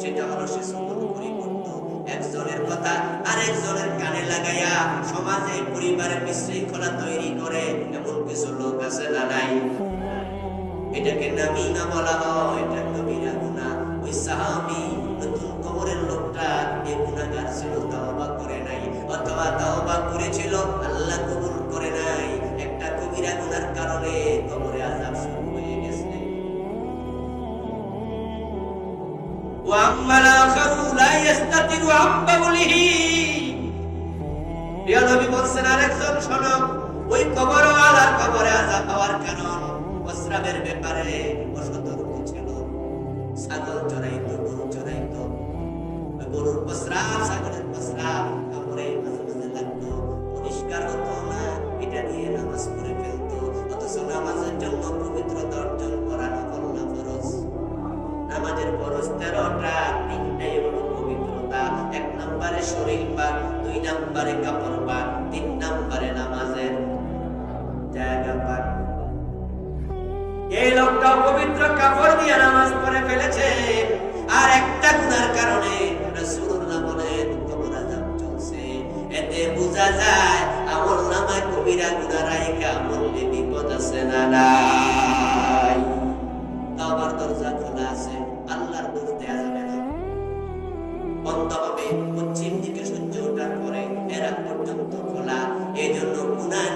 সেটা হলো সে সুন্দর করে একজনের কথা আরেকজনের কানে লাগাইয়া সমাজে, পরিবারে বিশৃঙ্খলা তৈরি করে এমন কিছু লোক আছে না নাই? এটাকে নামিমা বলা হয়, এটা কবিরা গুনাহ ওই সাহাবী নতুন কবরের লোকটা এ গুনাহগার ছিল, তওবা করে নাই। অথবা তওবা করেছিল, আল্লাহ কবুল করে নাই। একটা কবিরা গুনার কারণে কবরে আযাব وأما الآخر لا يستتر عن بوله প্রিয় নবী বলছেন আরেকজন শোনো ওই কবরওয়ালার কবরে আযাব হওয়ার কারণ প্রস্রাবের ব্যাপারে অসতর্ক ছিল ছাগল চড়াইতো গরু চড়াইতো ওই গরুর প্রস্রাব ছাগলের প্রস্রাব কাপড়ে মাঝে মাঝে লাগতো পরিষ্কার হতো না এটা নিয়ে নামাজ পড়ে ফেলতো অথচ নামাজের জন্য পবিত্রতা তেরোটা তিনটাই হলো পবিত্রতা। এক নম্বরে শরীর পাক, দুই নম্বরে কাপড় পাক, তিন নম্বরে নামাজের জায়গা পাক। এই লোকটা পবিত্র কাপড় দিয়ে নামাজ পড়ে ফেলেছে। আর একটা গুনার কারণে রাসূলুল্লাহ বলেন আযাব চলছে, এতে বোঝা যায় আমল নামায় কবিরা গুনাহ রাইখা মরলে বিপদ আছে না নাই পশ্চিম দিকে সূর্য ওঠার পরে এরা পর্যন্ত খোলা। এই জন্য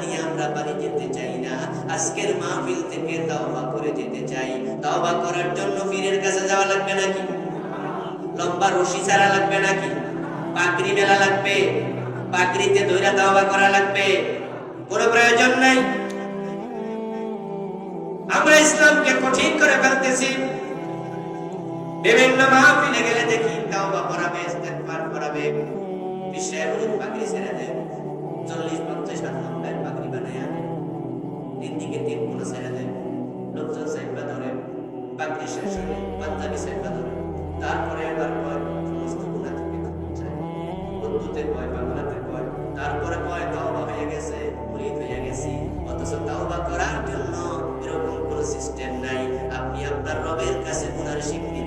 নিয়ে আমরা বাড়ি যেতে চাই না। আজকের মাহফিল থেকে তওবা করে যেতে চাই। তওবা করার জন্য পীরের কাছে যাওয়া লাগবে নাকি? লম্বা রশি ছাড়া লাগবে নাকি? পাগড়ি মেলা লাগবে। পাগড়িতে ধইরা তওবা করা লাগবে। কোনো প্রয়োজন নাই? আমরা ইসলামকে কঠিন করে ফেলতেছি। বিভিন্ন মাহফিলে গেলে দেখি তাওবা করাবে বিশ্বের ছেড়ে দেয় চল্লিশ পঞ্চাশ হাত লম্বের পাগড়ি বানায় তিন দিকে তিন কোনা ছেড়ে দেয় লোকজন সাইডবা ধরে পাগড়ি শেষ হলে পাঞ্জাবি সাইডবা ধরে। তারপরে এবার কয়, সমস্ত গুণা থেকে বন্ধুতে কয়, বাংলাতে কয়, তারপরে কয়, তাওবা হয়ে গেছে, মুরিদ হয়ে গেছি। অথচ তাওবা করার জন্য এরকম কোনো সিস্টেম নাই। আপনি আপনার রবের কাছে গুনার স্বীকৃতি